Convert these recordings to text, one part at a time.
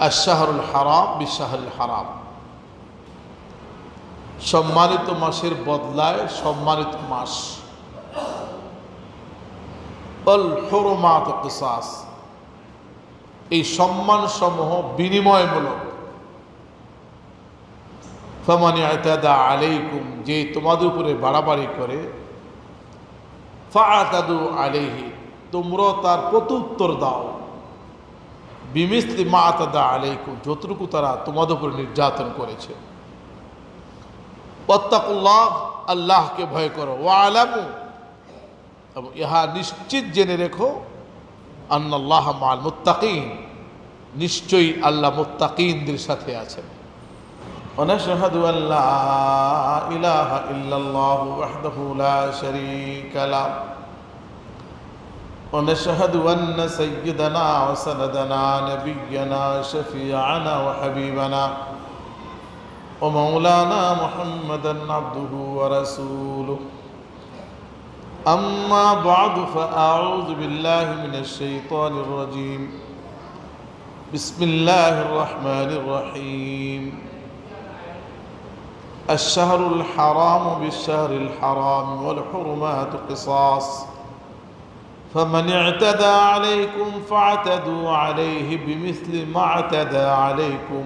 আশাহরুল হারাম বিশাহরুল হারাম। সম্মানিত মাসের বদলায় সম্মানিত মাস। অল হরমাত এই সম্মান সমূহ বিনিময়মূলক। ফমানি আতাদা আলাইকুম, যে তোমাদের উপরে বাড়াবাড়ি করে, ফাআতাদু আলাইহি, তোমরা তার প্রত্যুত্তর দাও। বিমিসলি মা আতাদা আলাইকুম, যতটুকু তারা তোমাদের উপরে নির্যাতন করেছে। পত্তাকুল্লাহ আল্লাহকে ভয় করো। ও আলাম এবং ইহা নিশ্চিত জেনে রেখো, আন্নাল্লাহ মাল মুত্তাকিন। নিশ্চয়ই আল্লাহ মুত্তাকিনদের সাথে আছেন। ونشهد أن لا إله إلا الله وحده لا شريك له ونشهد أن سيدنا وسندنا نبينا شفيعنا وحبيبنا ومولانا محمدا عبده ورسوله. أما بعد فأعوذ بالله من الشيطان الرجيم. بسم الله الرحمن الرحيم. الشهر الحرام بالشهر الحرام والحرمات قصاص. فمن اعتدى عليكم فاعتدوا عليه بمثل ما اعتدى عليكم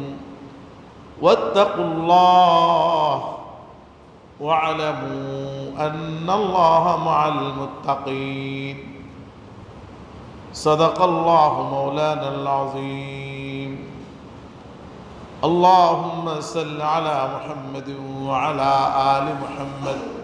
واتقوا الله واعلموا أن الله مع المتقين. صدق الله مولانا العظيم. اللهم صل على محمد وعلى آل محمد.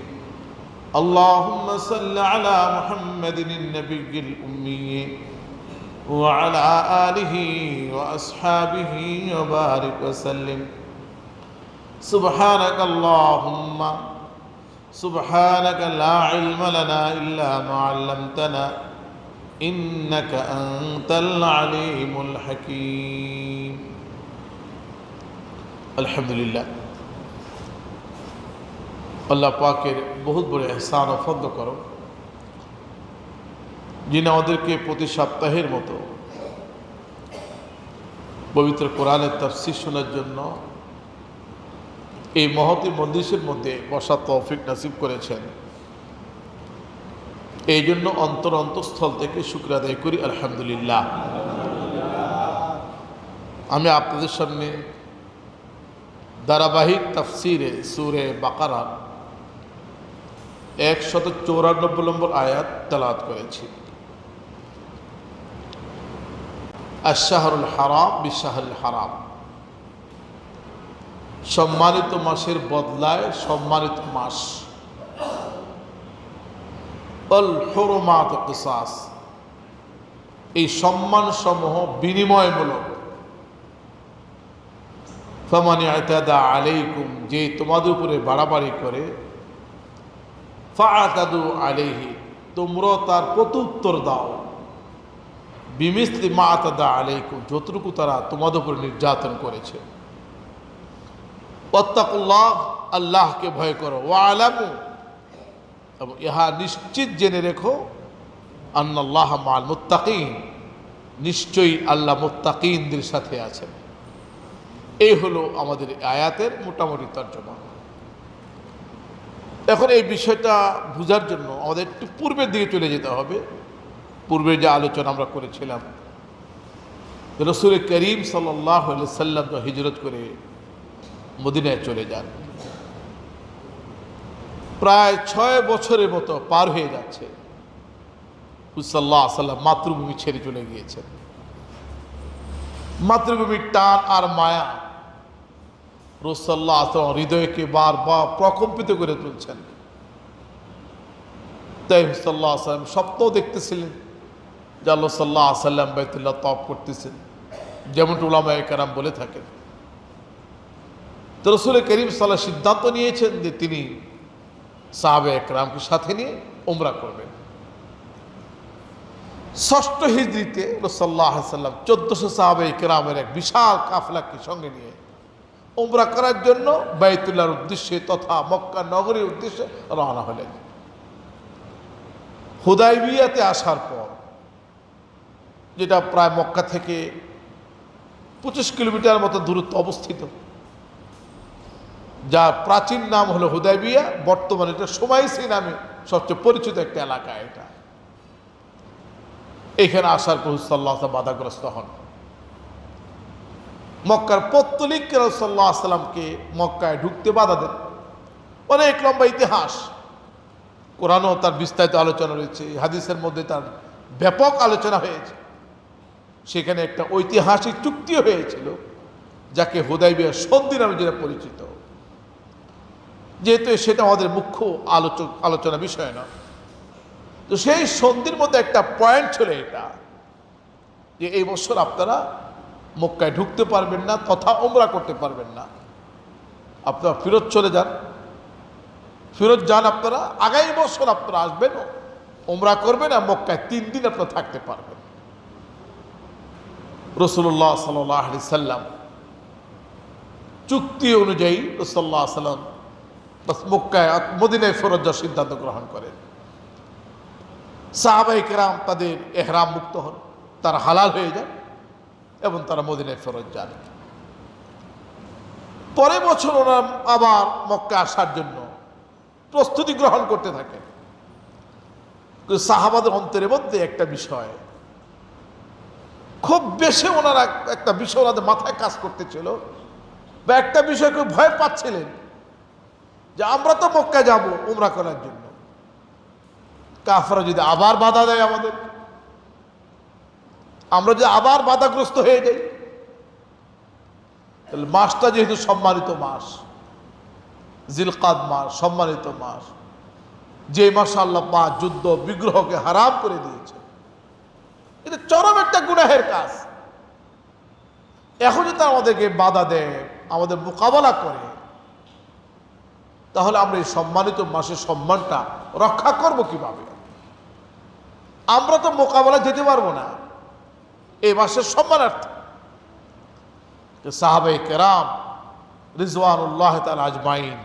اللهم صل على محمد النبي الأمي وعلى آله وأصحابه وبارك وسلم. سبحانك اللهم سبحانك لا علم لنا إلا ما علمتنا إنك أنت العليم الحكيم. الحمد لله. আল্লাহ পাকের বহুত বড় এহসান ও ফদ্দ করো। যিনি আমাদেরকে প্রতি সপ্তাহের মতো পবিত্র কোরআনের তফসির শোনার জন্য এই মহতি মন্দিরের মধ্যে বসা তৌফিক নাসিব করেছেন। এই জন্য অন্তর অন্তঃস্থল থেকে শুক্র আদায় করি, আলহামদুলিল্লাহ। আমি আপনাদের সামনে ধারাবাহিক তাফসিরে সুরে বাকারা একশত চৌরানব্বই নম্বর আয়াত তালাত করেছি। আশাহরুল হারাম বিশাহরুল হারাম। সম্মানিত মাসের বদলায় সম্মানিত মাস। এই সম্মান সমূহ বিনিময়মূলক। ফমানি আলাইকুম, যে তোমাদের উপরে বাড়াবাড়ি করে ফাআতাদু আলাইহি, তোমরা তার প্রত্যুত্তর দাও। বিমিসলি মা আতাদা আলাইকুম, যতটুকু তারা তোমাদের উপরে নির্যাতন করেছে। অত্তাকুল্লাহ আল্লাহকে ভয় করো। ও আলামু এবং ইহা নিশ্চিত জেনে রেখো, আন্নাল্লাহ মাল মুত্তাকিন, নিশ্চয়ই আল্লাহ মুত্তাকিনদের সাথে আছেন। এই হলো আমাদের আয়াতের মোটামুটি তর্জমা। এখন এই বিষয়টা বোঝার জন্য আমাদের একটু পূর্বের দিকে চলে যেতে হবে। পূর্বের যে আলোচনা আমরা করেছিলাম রসুল করিম সাল্লাহ সাল্লাম হিজরত করে মদিনায় চলে যান, প্রায় ছয় বছরের মতো পার হয়ে যাচ্ছে। সাল্লাম মাতৃভূমি ছেড়ে চলে গিয়েছেন। মাতৃভূমির টান আর মায়া রোসাল্লাহ আসলাম, হৃদয়কে বারবার প্রকম্পিত করে তুলছেন। তাই হুসাল্লাহ আসলাম স্বপ্নও দেখতেছিলেন যে আল্লাহ সাল্লাহ আসাল্লাম বাইতুল্লাহ তপ করতেছেন, যেমনটা উলামায় কারাম বলে থাকেন। তো রসুল করিম সাল্লাহ সিদ্ধান্ত নিয়েছেন যে তিনি সাহাবে একরামকে সাথে নিয়ে ওমরা করবেন। ষষ্ঠ হিজড়িতে রসল্লাহ সাল্লাম চোদ্দশো সাহাবে একরামের এক বিশাল কাফলাকে সঙ্গে নিয়ে ওমরা করার জন্য বাইতুল্লাহর উদ্দেশ্যে তথা মক্কা নগরীর উদ্দেশ্যে রওনা হলেন। হুদাইবিয়াতে আসার পর, যেটা প্রায় মক্কা থেকে পঁচিশ কিলোমিটার মতো দূরত্ব অবস্থিত, যার প্রাচীন নাম হলো হুদাইবিয়া, বর্তমানে এটা সময়সী নামে সবচেয়ে পরিচিত একটা এলাকা এটা। এখানে আসার পর সাল্লাহ বাধাগ্রস্ত হন। মক্কার পত্তলিক সাল্লাহ আসলামকে মক্কায় ঢুকতে বাধা দেন। অনেক লম্বা ইতিহাস। কোরআনও তার বিস্তারিত আলোচনা রয়েছে, হাদিসের মধ্যে তার ব্যাপক আলোচনা হয়েছে। সেখানে একটা ঐতিহাসিক চুক্তিও হয়েছিল, যাকে হুদাইবিয়া সন্ধি নামে যেটা পরিচিত। যেহেতু সেটা আমাদের মুখ্য আলোচক, আলোচনা বিষয় না। তো সেই সন্ধির মধ্যে একটা পয়েন্ট ছিল এটা, যে এই বছর আপনারা মক্কায় ঢুকতে পারবেন না, তথা ওমরা করতে পারবেন না। আপনারা ফেরত চলে যান। ফেরত যান আপনারা, আগামী বছর আপনারা আসবেন ওমরা করবেন আর মক্কায় তিন দিন আপনারা থাকতে পারবেন। রসুল্লাহ সাল্লি সাল্লাম চুক্তি অনুযায়ী রসল্লাহ সাল্লাম মক্কায় মদিনায় ফেরত যাওয়ার সিদ্ধান্ত গ্রহণ করেন। সাহাবাই কেরাম তাদের এহরাম মুক্ত হন, তারা হালাল হয়ে যায়। এবং তারা মদিনায় ফেরত যান। পরে বছর ওরা আবার মক্কা আসার জন্য প্রস্তুতি গ্রহণ করতে থাকে। সাহাবাদের অন্তরের মধ্যে একটা বিষয়, খুব বেশি ওনারা একটা বিষয় ওনাদের মাথায় কাজ করতেছিল বা একটা বিষয় খুব ভয় পাচ্ছিলেন যে আমরা তো মক্কা যাব উমরা করার জন্য। কাফরা যদি আবার বাধা দেয় আমাদের আমরা যদি আবার বাধাগ্রস্ত হয়ে যাই, তাহলে মাসটা যেহেতু সম্মানিত মাস, জিলকাদ মাস, সম্মানিত মাস, যে মাসে আল্লাহ পা যুদ্ধ বিগ্রহকে হারাম করে দিয়েছে, এটা চরম একটা গুনাহের কাজ। এখন যদি আমাদেরকে বাধা দেয়, আমাদের মোকাবেলা করে, তাহলে আমরা এই সম্মানিত মাসের সম্মানটা রক্ষা করব কীভাবে? আমরা তো মোকাবেলা যেতে পারব না। এই মাসের সম্মানার্থে। সাহাবে কেরাম রিজওয়ানুল্লাহ তাল আজমাইন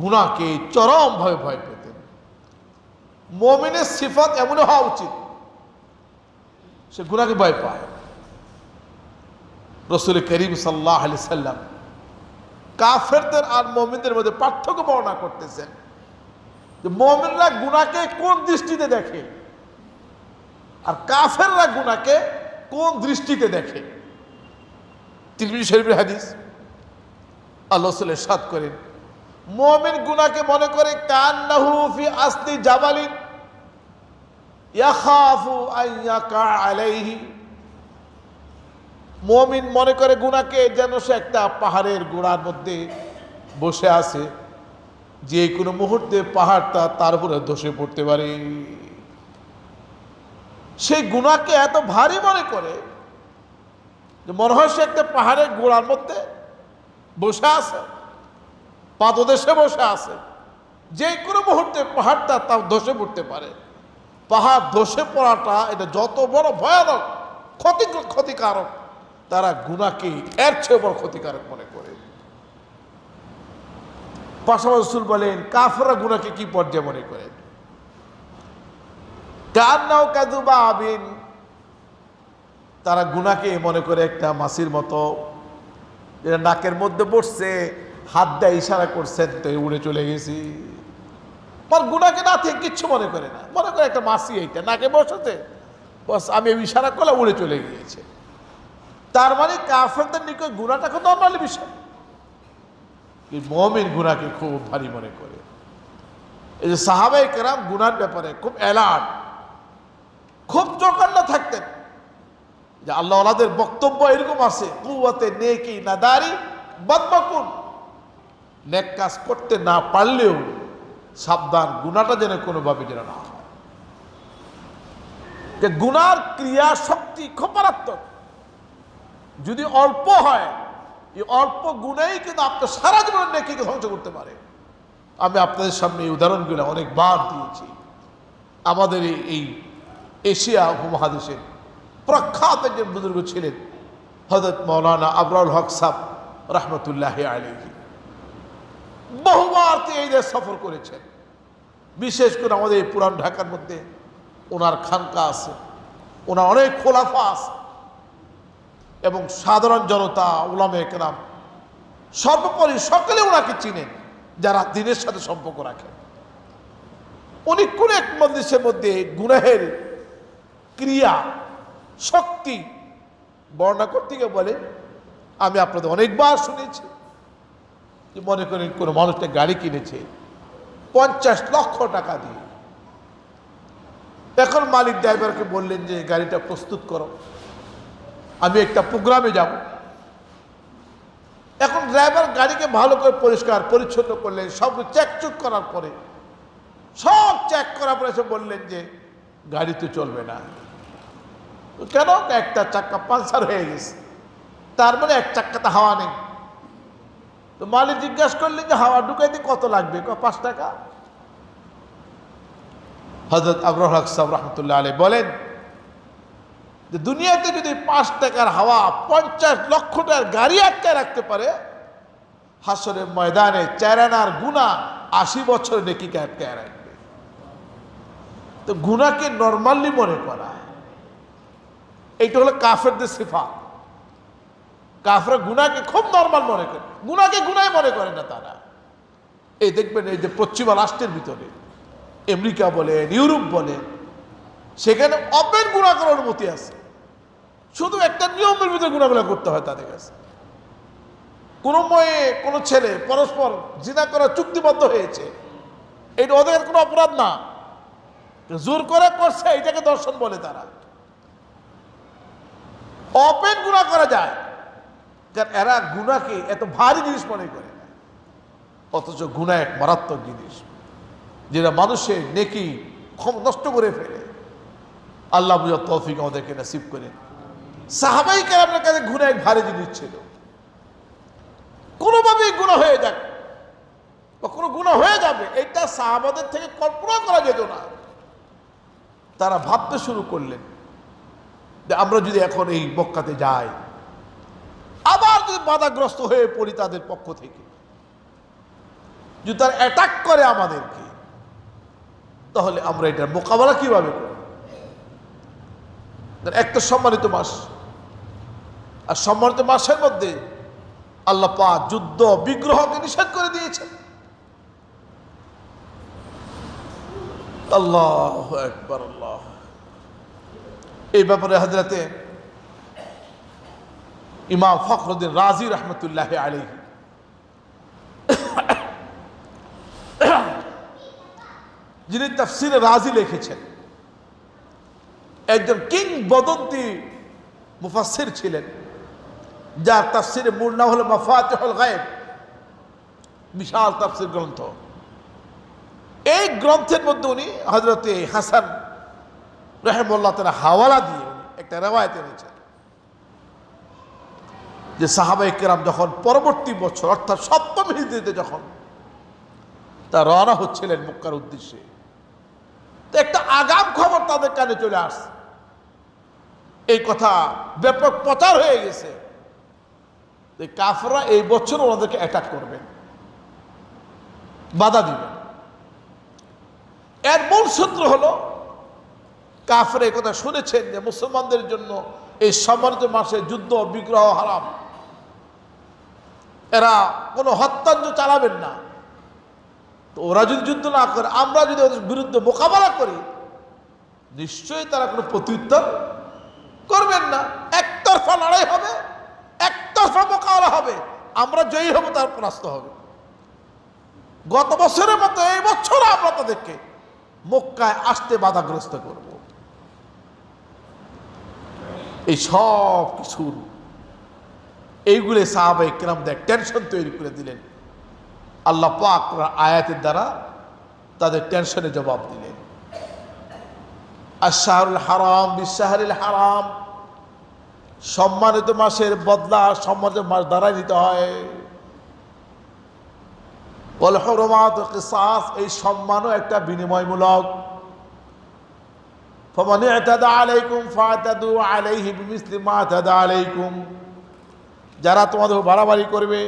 গুণাকে চরমভাবে ভয় পেতেন। মমিনের সিফাত এমন হওয়া উচিত, সে গুণাকে ভয় পায়। রসুল করিম সাল্লাহ আলি সাল্লাম কাফেরদের আর মমিনদের মধ্যে পার্থক্য বর্ণনা করতেছেন যে মমিনরা গুণাকে কোন দৃষ্টিতে দেখে? আর কাফেররা গুণাকে কোন দৃষ্টিতে দেখে? তিরমিজি শরীফের হাদিস। আল্লাহ সাদ করেন, মমিন গুনাকে মনে করে কান্নাহু ফি আসলি জাবালিন ইয়াখাফু আইয়াকা আলাইহি। মমিন মনে করে গুনাকে যেন সে একটা পাহাড়ের গোড়ার মধ্যে বসে আছে, যে কোনো মুহূর্তে পাহাড়টা তার উপরে ধসে পড়তে পারে। সেই গুণাকে এত ভারী মনে করে যে মনে হয় সে একটা পাহাড়ের গোড়ার মধ্যে বসে আছে, পাদদেশে বসে আছে। যে কোনো মুহূর্তে পাহাড়টা তার ধসে পড়তে পারে। পাহাড় ধসে পড়াটা এটা যত বড় ভয়ানক ক্ষতি ক্ষতিকারক, তারা গুণাকে এর চেয়ে বড় ক্ষতিকারক মনে করে। পাশাপাশি বলেন কাফরা গুণাকে কি পর্যায়ে মনে করেন কান্নাও কাদুবা আবিন। তারা গুনাকে মনে করে একটা মাসির মতো, যেটা নাকের মধ্যে বসছে হাত দেয় ইশারা করছেন তো উড়ে চলে গেছি। আমার গুনাকে না থেকে কিচ্ছু মনে করে না। মনে করে একটা মাসি এইটা, নাকে বসেছে। বস, আমি ইশারা করলে উড়ে চলে গিয়েছে। তার মানে কাফেরদের নিকট গুণাটা খুব নর্মালি বিষয়। মমিন গুনাকে খুব ভারী মনে করে। এই যে সাহাবাই কেরাম গুনার ব্যাপারে খুব অ্যালার্ট খুব চৌকান্ন থাকতেন। যে আল্লাহ আল্লাহদের বক্তব্য এরকম আছে কুয়াতে নেকি না দাঁড়ি বদমাকুন। নেক কাজ করতে না পারলেও সাবধান গুণাটা যেন কোনোভাবে যেন না হয়। যে গুনার ক্রিয়া শক্তি খুব মারাত্মক। যদি অল্প হয়, এই অল্প গুণেই কিন্তু আপনার সারা জীবনের নেকিকে ধ্বংস করতে পারে। আমি আপনাদের সামনে এই উদাহরণগুলো অনেকবার দিয়েছি। আমাদের এই এশিয়া উপমহাদেশের প্রখ্যাত একজন বুজুর্গ ছিলেন হজরত মৌলানা আবরাল হক সাহ রহমতুল্লাহ আলহী বহুবার তিনি এই দেশ সফর করেছেন। বিশেষ করে আমাদের পুরান ঢাকার মধ্যে ওনার খানকা আছে, ওনার অনেক খোলাফা আছে এবং সাধারণ জনতা উলামে একরাম সর্বোপরি সকলে ওনাকে চিনেন, যারা দিনের সাথে সম্পর্ক রাখেন। উনি কোন এক মন্দিরের মধ্যে গুনাহের ক্রিয়া, শক্তি। বর্ণনা করতে গিয়ে বলে, আমি আপনাদের অনেকবার শুনেছি যে মনে করেন কোনো মানুষটা গাড়ি কিনেছে, পঞ্চাশ লক্ষ টাকা দিয়ে। এখন মালিক ড্রাইভারকে বললেন যে গাড়িটা প্রস্তুত করো। আমি একটা প্রোগ্রামে যাব। এখন ড্রাইভার গাড়িকে ভালো করে পরিষ্কার পরিচ্ছন্ন করলেন, সব চেক চুক করার পরে, সব চেক করার পরে এসে বললেন যে, গাড়ি তো চলবে না। কেন? একটা চাক্কা পাঞ্চার হয়ে গেছে। তার মানে এক চাক্কাতে হাওয়া নেই। তো মালিক জিজ্ঞাসা করলেন যে হাওয়া ঢুকাইতে কত লাগবে? পাঁচ টাকা? হজরত আবরুল সাহেব রহমতুল্লাহ আলী বলেন যে দুনিয়াতে যদি পাঁচ টাকার হাওয়া পঞ্চাশ লক্ষ টাকার গাড়ি আটকায় রাখতে পারে, হাসরের ময়দানে চেরানার গুণা আশি বছর নেকিকে আটকায় রাখবে। তো গুণাকে নর্মালি মনে করা এইটা হলো কাফেরদের সিফা কাফরা গুনাকে খুব নর্মাল মনে করে। গুনাকে গুনায় মনে করে না তারা। এই দেখবেন এই যে পশ্চিমা রাষ্ট্রের ভিতরে আমেরিকা বলেন ইউরোপ বলেন সেখানে অপের গুণা করার অনুমতি আছে। শুধু একটা নিয়মের ভিতরে গুণাগুলা করতে হয় তাদের কাছে। কোনো মেয়ে, কোনো ছেলে পরস্পর জিনা করার চুক্তিবদ্ধ হয়েছে। এটা ওদের কোনো অপরাধ না। জোর করে করছে, এটাকে দর্শন বলে তারা। অপেন গুণা করা যায়। এরা গুণাকে এত ভারী জিনিস মনে করে। অথচ গুণা এক মারাত্মক জিনিস। যেটা মানুষের নেকি ক্ষম নষ্ট করে ফেলে। আল্লাহ বুঝা তৌফিক আমাদেরকে নাসিব করে সাহাবাই আপনার কাছে গুণা এক ভারী জিনিস ছিল। কোনোভাবেই গুণা হয়ে যাক। বা কোনো গুণা হয়ে যাবে। এটা সাহাবাদের থেকে কল্পনা করা যেত না। তারা ভাবতে শুরু করলেন আমরা যদি এখন এই মক্কাতে যাই, আবার যদি বাধাগ্রস্ত হয়ে পড়ি তাদের পক্ষ থেকে, যদি তারা অ্যাটাক করে আমাদেরকে, তাহলে আমরা এটার মোকাবেলা কীভাবে করব? একটা সম্মানিত মাস, আর সম্মানিত মাসের মধ্যে আল্লাহ পা যুদ্ধ, বিগ্রহকে নিষেধ করে দিয়েছেন। আল্লাহ একবার আল্লাহ এই ব্যাপারে হাজরাতে ইমাম ফখরুদ্দিন রাজি রহমতুল্লাহ আলী যিনি তফসিরে রাজি লিখেছেন, একজন কিং বদন্তি মুফাসির ছিলেন, যার তাফসিরে মূল নাম হলো মফাতেহল গায়েব, বিশাল তাফসির গ্রন্থ। এই গ্রন্থের মধ্যে উনি হজরতে হাসান রহমুল্লাহ তারা হাওয়ালা দিয়ে একটা রেওয়ায়ত এনেছেন। যে সাহাবাই কেরাম যখন পরবর্তী বছর, অর্থাৎ সপ্তম হিজড়িতে যখন তা রওনা হচ্ছিলেন মক্কার উদ্দেশ্যে, তো একটা আগাম খবর তাদের কানে চলে আসছে। এই কথা ব্যাপক প্রচার হয়ে গেছে যে কাফরা এই বছর ওনাদেরকে অ্যাটাক করবেন, বাধা দিবেন। এর মূল সূত্র হলো কাফরে কথা শুনেছেন যে মুসলমানদের জন্য এই সম্মানিত মাসে যুদ্ধ, বিগ্রহ হারাম। এরা কোনো হত্যাঞ্জ চালাবেন না। তো ওরা যদি যুদ্ধ না করে, আমরা যদি ওদের বিরুদ্ধে মোকাবেলা করি, নিশ্চয়ই তারা কোনো প্রত্যুত্তর করবেন না। একতরফা লড়াই হবে, একতরফা মোকাবেলা হবে। আমরা জয়ী হব, তার পরাস্ত হবে। গত বছরের মতো এই বছর আমরা তাদেরকে মক্কায় আসতে বাধাগ্রস্ত করব। এই সব কিছুর এইগুলো সাহাবাই কিরাম দেখ টেনশন তৈরি করে দিলেন। আল্লাহ পাক আয়াতের দ্বারা তাদের টেনশনে জবাব দিলেন। আশাহরুল হারাম বিশ্বাহরুল হারাম। সম্মানিত মাসের বদলা সম্মানিত মাস দ্বারাই নিতে হয়। এই সম্মানও একটা বিনিময়মূলক। فمن اعتدى عليكم فاعتدوا عليه بمثل ما اعتدى عليكم যারা তোমাদের উপর বাড়াবাড়ি করবে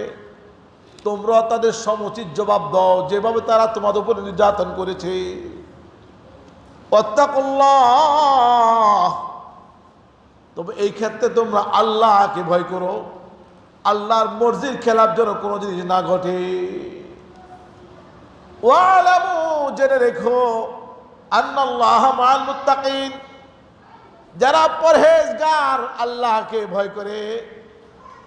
তোমরা তাদের সমুচিত জবাব দাও যেভাবে তারা তোমাদের উপরে নির্যাতন করেছে ওয়াত্তাকুল্লাহ তবে এই ক্ষেত্রে তোমরা আল্লাহকে ভয় করো আল্লাহর মর্জির খেলার জন্য কোনো জিনিস না ঘটে ওয়ালামু জেনে রেখো মুত্তাকিন। যারা পরহেজগার, আল্লাহকে ভয় করে,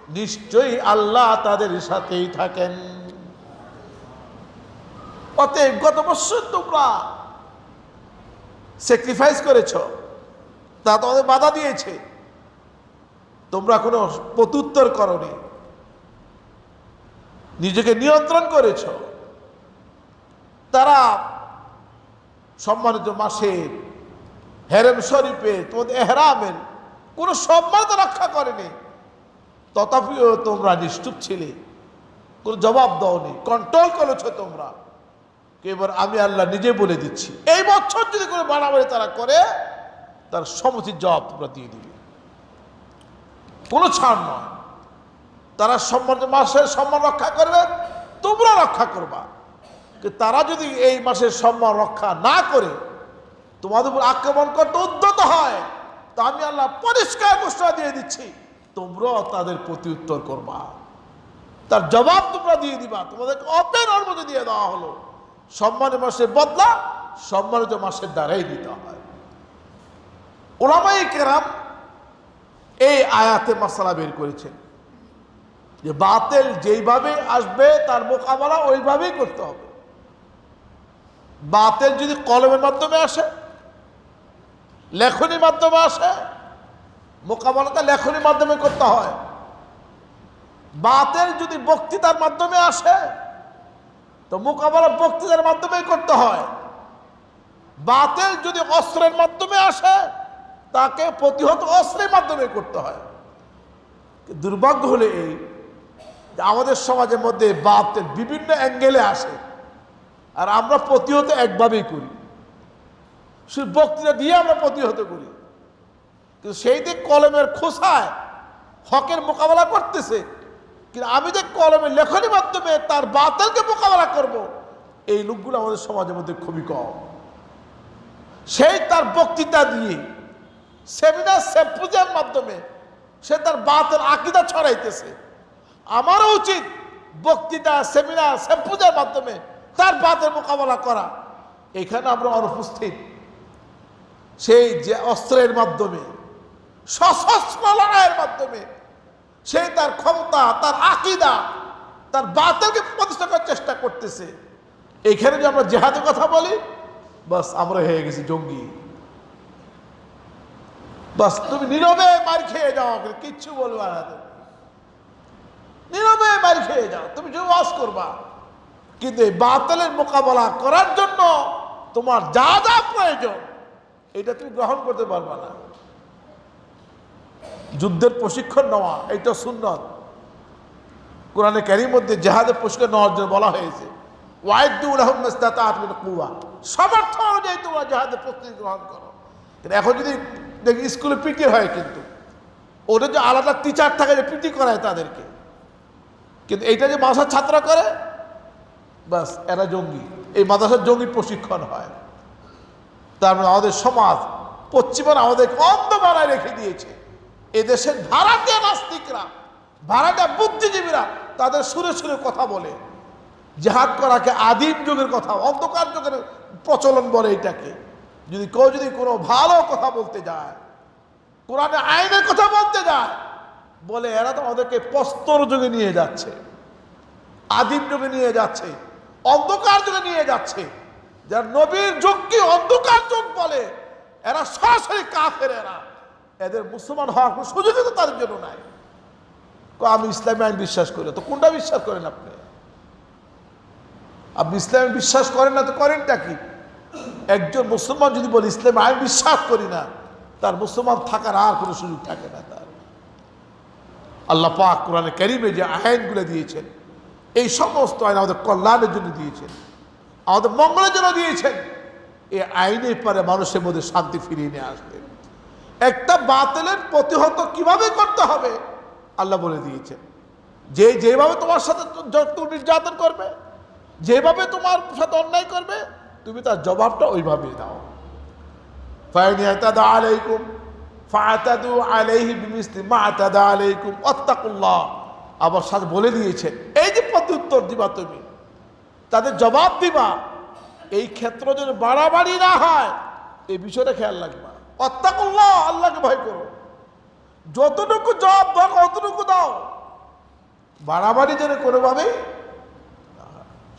নিশ্চয়ই আল্লাহ তাদের সাথেই থাকেন। অতএব গত বছর তোমরা স্যাক্রিফাইস করেছ, তা তোমাদের বাধা দিয়েছে। তোমরা কোনো প্রত্যুত্তর করনি। নিজেকে নিয়ন্ত্রণ করেছ। তারা সম্মানিত মাসের, হেরেম শরীফে, তোমাদের এহরামের কোনো সম্মান তো রক্ষা করেনি। তথাপিও তোমরা নিষ্ঠুপ ছিলে, কোনো জবাব দাওনি কন্ট্রোল করেছ তোমরা। এবার আমি আল্লাহ নিজে বলে দিচ্ছি, এই বছর যদি কোনো বাড়াবাড়ি তারা করে, তার সমুচিত জবাব তোমরা দিয়ে দিবে। কোনো ছাড় নয়। তারা সম্মান মাসের সম্মান রক্ষা করবে, তোমরা রক্ষা করবা। কিন্তু তারা যদি এই মাসের সম্মান রক্ষা না করে, তোমাদের উপর আক্রমণ করতে উদ্যত হয়, তা আমি আল্লাহ পরিষ্কার ঘোষণা দিয়ে দিচ্ছি, তোমরাও তাদের প্রতি উত্তর করবা। তার জবাব তোমরা দিয়ে দিবা। তোমাদেরকে অপের অনুমতি দিয়ে দেওয়া হলো। সম্মানের মাসের বদলা, সম্মানিত মাসের দ্বারাই দিতে হয়। ওলামাই কেরাম এই আয়াতে মশালা বের করেছেন যে বাতেল যেইভাবে আসবে, তার মোকাবেলা ওইভাবেই করতে হবে। বাতেল যদি কলমের মাধ্যমে আসে, লেখনির মাধ্যমে আসে, মোকাবেলাটা লেখনির মাধ্যমে করতে হয়। বাতেল যদি বক্তৃতার মাধ্যমে আসে, তো মোকাবেলা বক্তৃতার মাধ্যমেই করতে হয়। বাতেল যদি অস্ত্রের মাধ্যমে আসে, তাকে প্রতিহত অস্ত্রের মাধ্যমে করতে হয়। দুর্ভাগ্য হলে এই আমাদের সমাজের মধ্যে বাতেল বিভিন্ন অ্যাঙ্গেলে আসে। আর আমরা প্রতিহত একভাবেই করি। শুধু বক্তৃতা দিয়ে আমরা প্রতিহত করি। কিন্তু সেই দিক কলমের খোসায় হকের মোকাবেলা করতেছে। কিন্তু আমি যে কলমের লেখনের মাধ্যমে তার বাতিলকে মোকাবেলা করব, এই লোকগুলো আমাদের সমাজের মধ্যে খুবই কম। সেই তার বক্তৃতা দিয়ে, সেমিনার সেম্পোজিয়ার মাধ্যমে সে তার বাতের আকিদা ছড়াইতেছে। আমারও উচিত বক্তৃতা, সেমিনার সেম্পোজিয়ার মাধ্যমে তার বাতের মোকাবেলা করা। এখানে আমরা অনুপস্থিত। সেই যে অস্ত্রের মাধ্যমে সশস্ত্র লড়াইয়ের মাধ্যমে, সে তার ক্ষমতা, তার আকিদা, তার বাতিলকে প্রতিষ্ঠা করার চেষ্টা করতেছে। এখানে যে আমরা জেহাদের কথা বলি, বাস আমরা হয়ে গেছি জঙ্গি। বাস তুমি নীরবে মার খেয়ে যাও কিচ্ছু বলবা না। নীরবে মার খেয়ে যাও, তুমি যে ওয়াজ করবা। কিন্তু এই বাতিলের মোকাবেলা করার জন্য তোমার যা যা প্রয়োজন, এটা তুমি গ্রহণ করতে পারবা না। যুদ্ধের প্রশিক্ষণ নেওয়া এইটা সুন্নত। কোরআনে ক্যারির মধ্যে জেহাদের প্রশিক্ষণ নেওয়ার জন্য বলা হয়েছে ওয়াইদুল আহমেদ কুয়া সমর্থ অনুযায়ী তোমরা জেহাদের প্রস্তুতি গ্রহণ করো। কিন্তু এখন যদি দেখি স্কুলে পিটি হয় কিন্তু ওটা যে আলাদা টিচার থাকে যে পিটি করায় তাদেরকে, কিন্তু এইটা যে মাসার ছাত্র করে বাস, এরা জঙ্গি। এই মাদ্রাসার জঙ্গি প্রশিক্ষণ হয়। তার মানে আমাদের সমাজ পশ্চিমবঙ্গ আমাদের অন্ধ বানায় রেখে দিয়েছে। এদেশের ভাড়াটিয়া নাস্তিকরা, ভাড়াটিয়া বুদ্ধিজীবীরা তাদের সুরে সুরে কথা বলে। জেহাদ করাকে আদিম যুগের কথা, অন্ধকার যুগের প্রচলন বলে এটাকে। যদি কেউ যদি কোনো ভালো কথা বলতে যায়, কোরআনে আইনের কথা বলতে যায়, বলে এরা তো আমাদেরকে প্রস্তর যুগে নিয়ে যাচ্ছে, আদিম যুগে নিয়ে যাচ্ছে। অন্ধকার যুগে নিয়ে যাচ্ছে। যার নবীর যুগকে অন্ধকার যুগ বলে? এরা সরাসরি কাফের এরা। এদের মুসলমান হওয়ার কোনো সুযোগই তো তাদের জন্য নাই। আমি ইসলামী আইন বিশ্বাস করি। তো কোনটা বিশ্বাস করেন আপনি? আপনি ইসলামে বিশ্বাস করেন না তো করেনটা কি? একজন মুসলমান যদি বলে, ইসলামে আইন বিশ্বাস করি না, তার মুসলমান থাকার আর কোনো সুযোগ থাকে না তার। আল্লাহ পাক কোরআনে ক্যারিমে যে আইনগুলো দিয়েছেন এই সমস্ত আইন আমাদের কল্যাণের জন্য দিয়েছেন। আমাদের মঙ্গলের জন্য দিয়েছেন। এই আইনের পরে মানুষের মধ্যে শান্তি ফিরিয়ে নিয়ে আসবে। একটা বাতিলের প্রতিহত কীভাবে করতে হবে? আল্লাহ বলে দিয়েছেন। যে যেভাবে তোমার সাথে যত নির্যাতন করবে, যেভাবে তোমার সাথে অন্যায় করবে, তুমি তার জবাবটা ওইভাবেই দাও। আলাইকুম, ফাতাদু আলাইহি বিমিসলি মা আতাদা আলাইকুম, ওয়াত্তাকুল্লাহ। আবার সাথে বলে দিয়েছেন এই যে প্রত্যুত্তর দিবা তুমি, তাদের জবাব দিবা, এই ক্ষেত্র যেন বাড়াবাড়ি না হয়, এই বিষয়টা খেয়াল রাখবা। অত্যাকুল্লাহ, আল্লাহকে ভয় করো। যতটুকু জবাব দাও, অতটুকু দাও। বাড়াবাড়ি যেন কোনোভাবেই।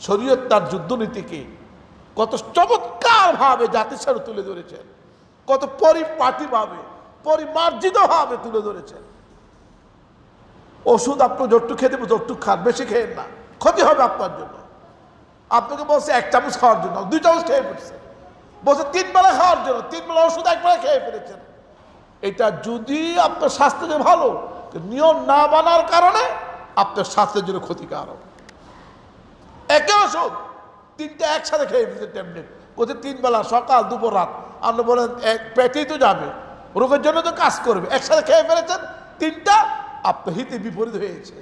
শরীয়ত তার যুদ্ধনীতিকে কত চমৎকার ভাবে জাতির সামনে তুলে ধরেছেন কত পরিপাটি ভাবে পরিমার্জিত ভাবে তুলে ধরেছেন ওষুধ আপনি যতটুকু খেতে যতটুকু খান। বেশি খেয়েন না। ক্ষতি হবে আপনার জন্য। আপনাকে বলছে এক চামচ খাওয়ার জন্য, দুই চামচ খেয়ে ফেলছেন বলছে তিন বেলা খাওয়ার জন্য, তিন বেলা ওষুধ একবেলা খেয়ে ফেলেছেন। এটা যদি আপনার স্বাস্থ্যের জন্য ভালো নিয়ম না মানার কারণে আপনার স্বাস্থ্যের জন্য ক্ষতিকারক। একে ওষুধ, তিনটা একসাথে খেয়ে ফেলছেন ট্যাবলেট বলছে তিন বেলা, সকাল, দুপুর, রাত। আপনি বলেন, এক পেটেই তো যাবে। রোগের জন্য তো কাজ করবে। একসাথে খেয়ে ফেলেছেন, তিনটা আপনার হিতে বিপরীত হয়েছে।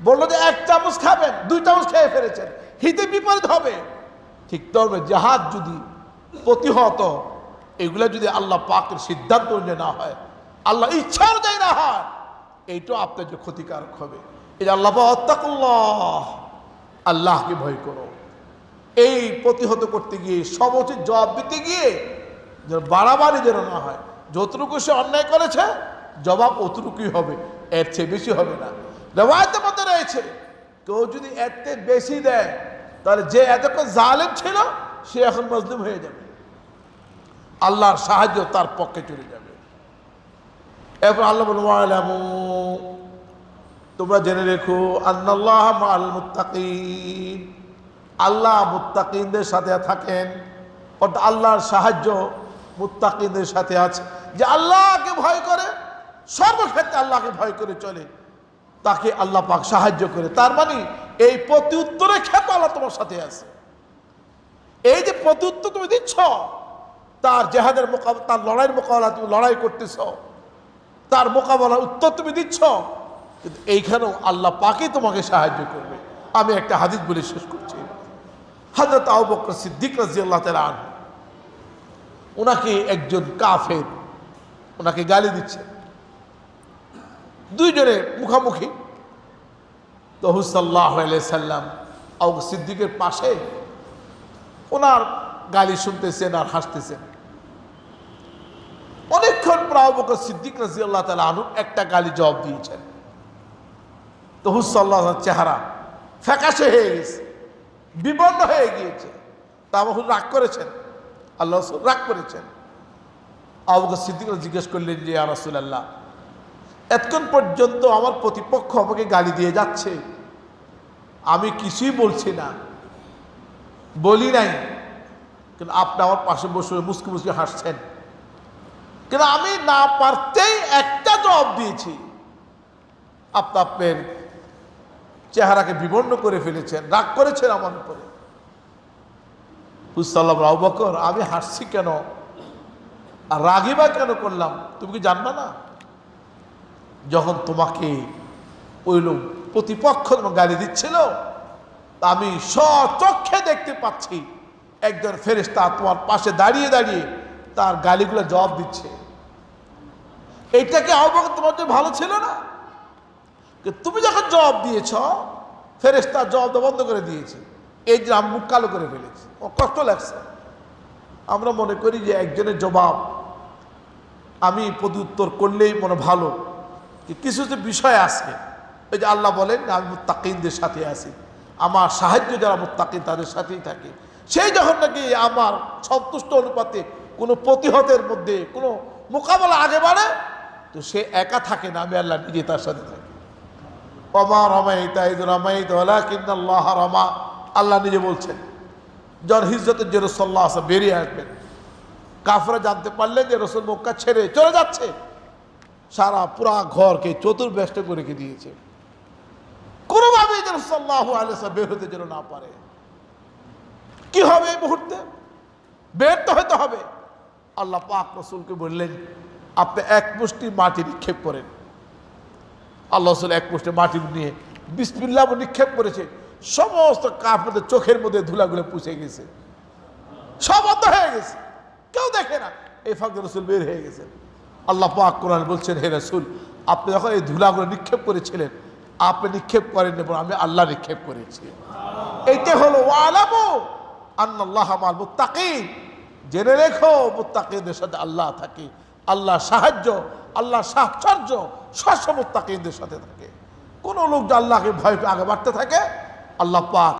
বলল যে এক চামচ খাবেন, দুই চামচ খেয়ে ফেলেছেন, হিতে বিপরীত হবে। ঠিক তবে জাহাজ যদি প্রতিহত, এগুলা যদি আল্লাহ পাকের সিদ্ধান্ত অনুযায়ী না হয়, আল্লাহ ইচ্ছা অনুযায়ী না হয়, এইটাও আপনার যে ক্ষতিকারক হবে। এই আল্লাহ অত্যাকুল্লাহ আল্লাহকে ভয় করো। এই প্রতিহত করতে গিয়ে সমচিত জবাব দিতে গিয়ে যেন বাড়াবাড়ি যেন না হয়, যতটুকু সে অন্যায় করেছে, জবাব অতটুকুই হবে। এর চেয়ে বেশি হবে না। রেওয়ায়তের মধ্যে রয়েছে কেউ যদি এর চেয়ে বেশি দেয় তাহলে যে এতক্ষণ জালেম ছিল সে এখন মজলুম হয়ে যাবে। আল্লাহর সাহায্য তার পক্ষে চলে যাবে। এরপর আল্লাহ "ওয়ালামু", তোমরা জেনে রেখো আন্নাল্লাহ মাল মুত্তাকিন। আল্লাহ মুত্তাকিনদের সাথে থাকেন অর্থাৎ আল্লাহর সাহায্য মুত্তাকিনদের সাথে আছে। যে আল্লাহকে ভয় করে সর্বক্ষেত্রে আল্লাহকে ভয় করে চলে। তাকে আল্লাহ পাক সাহায্য করে। তার মানে এই প্রতি উত্তরের ক্ষেত্রে আল্লাহ তোমার সাথে আছে। এই যে প্রতি উত্তর তুমি দিচ্ছ, তার জেহাদের মোকাবিলা তার লড়াইয়ের মোকাবেলা তুমি লড়াই করতেছ। তার মোকাবেলার উত্তর তুমি দিচ্ছ। কিন্তু এইখানেও আল্লাহ পাকে তোমাকে সাহায্য করবে। আমি একটা হাদিস বলে শেষ করছি। হাজরত বকর সিদ্দিক রাজি আল্লাহ তালা ওনাকে একজন কাফের ওনাকে গালি দিচ্ছে। দুইজনে মুখামুখি। তো হুসাল্লাহ সাল্লাম আবু সিদ্দিকের পাশে ওনার গালি শুনতেছেন আর হাসতেছেন। অনেকক্ষণ প্রায় বকর সিদ্দিক রাজি আল্লাহ তালা আনু একটা গালি জবাব দিয়েছেন। তো হুসাল্লাহ চেহারা ফ্যাকাশে হয়ে গেছে, বিবর্ণ হয়ে গিয়েছে। তা হুজুর রাগ করেছেন আল্লাহ রসুল রাগ করেছেন। আবু বকর সিদ্দিক জিজ্ঞেস করলেন যে আর আল্লাহ এতক্ষণ পর্যন্ত আমার প্রতিপক্ষ আমাকে গালি দিয়ে যাচ্ছে। আমি কিছুই বলছি না। বলি নাই। কিন্তু আপনি আমার পাশে বসে মুসকি মুসকি হাসছেন। কিন্তু আমি না পারতেই একটা জবাব দিয়েছি। আপনি আপনার চেহারাকে বিবর্ণ করে ফেলেছেন, রাগ করেছেন আমার উপরে। হুসাল্লাম রাউ বকর, আমি হাসছি কেন? আর রাগই বা কেন করলাম? তুমি কি জানবা না? যখন তোমাকে ওই লোক প্রতিপক্ষ গালি দিচ্ছিল, আমি স্বচক্ষে দেখতে পাচ্ছি, একজন ফেরেস্তা তোমার পাশে দাঁড়িয়ে দাঁড়িয়ে তার গালিগুলো জবাব দিচ্ছে। এইটাকে আহ্বান তোমার জন্য ভালো ছিল না? তুমি যখন জবাব দিয়েছ ফেরেস্তা জবাব বন্ধ করে দিয়েছে। এই যে মুখ কালো করে ফেলেছি। ও কষ্ট লাগছে। আমরা মনে করি যে একজনের জবাব আমি প্রত্যুত্তর করলেই মনে ভালো। কিছু কিছু বিষয় আছে ওই যে আল্লাহ বলেন, আমি মুত্তাকিনদের সাথে আছি। আমার সাহায্য যারা মুত্তাকিন, তাদের সাথেই থাকে। সেই যখন নাকি আমার সন্তুষ্ট অনুপাতে কোনো প্রতিহতের মধ্যে কোনো মোকাবেলা আগে বাড়ে, তো সে একা থাকে না, আমি আল্লাহ নিজে তার সাথে থাকি। অমা রমাইতা ঈদ রমাইত কিন্তু আল্লাহ রমা। আল্লাহ নিজে বলছেন জন হিজরতের যে রসল্লাহ আসা বেরিয়ে আসবেন। কাফরা জানতে পারলেন যে রসুল মক্কা ছেড়ে চলে যাচ্ছে। সারা পুরা ঘরকে চতুর্বেষ্ট করে রেখে দিয়েছে। কোনোভাবেই যেন সাল্লাহ আলিয়া বের হতে যেন না পারে। কি হবে এই মুহূর্তে? বের তো হতে হবে। আল্লাহ পাক রসুলকে বললেন, আপনি এক মুষ্টি মাটি নিক্ষেপ করেন। আল্লাহ রসুল এক মুষ্টি মাটি নিয়ে বিসমিল্লাহ নিক্ষেপ করেছে। সমস্ত কাপড়দের চোখের মধ্যে ধুলাগুলো পুষে গেছে। সব বন্ধ হয়ে গেছে। কেউ দেখে না। এই ফাঁকে রসুল বের হয়ে গেছেন। আল্লাহ পাক কোরআন বলছেন, হে রসুল, আপনি যখন এই ধুলাগুলো নিক্ষেপ করেছিলেন, আপনি নিক্ষেপ করেন এবং আমি আল্লাহ নিক্ষেপ করেছি। এইটা হলো ওয়ালামু আন্নাল্লাহ মাল মুত্তাকিন। জেনে রেখো, মুত্তাকিনদের সাথে আল্লাহ থাকে আল্লাহ সাহায্য আল্লাহ সাহচর্য সব মুত্তাকিনদের সাথে থাকে। কোন লোক যে আল্লাহকে ভয়, আগে বাড়তে থাকে, আল্লাহ পাক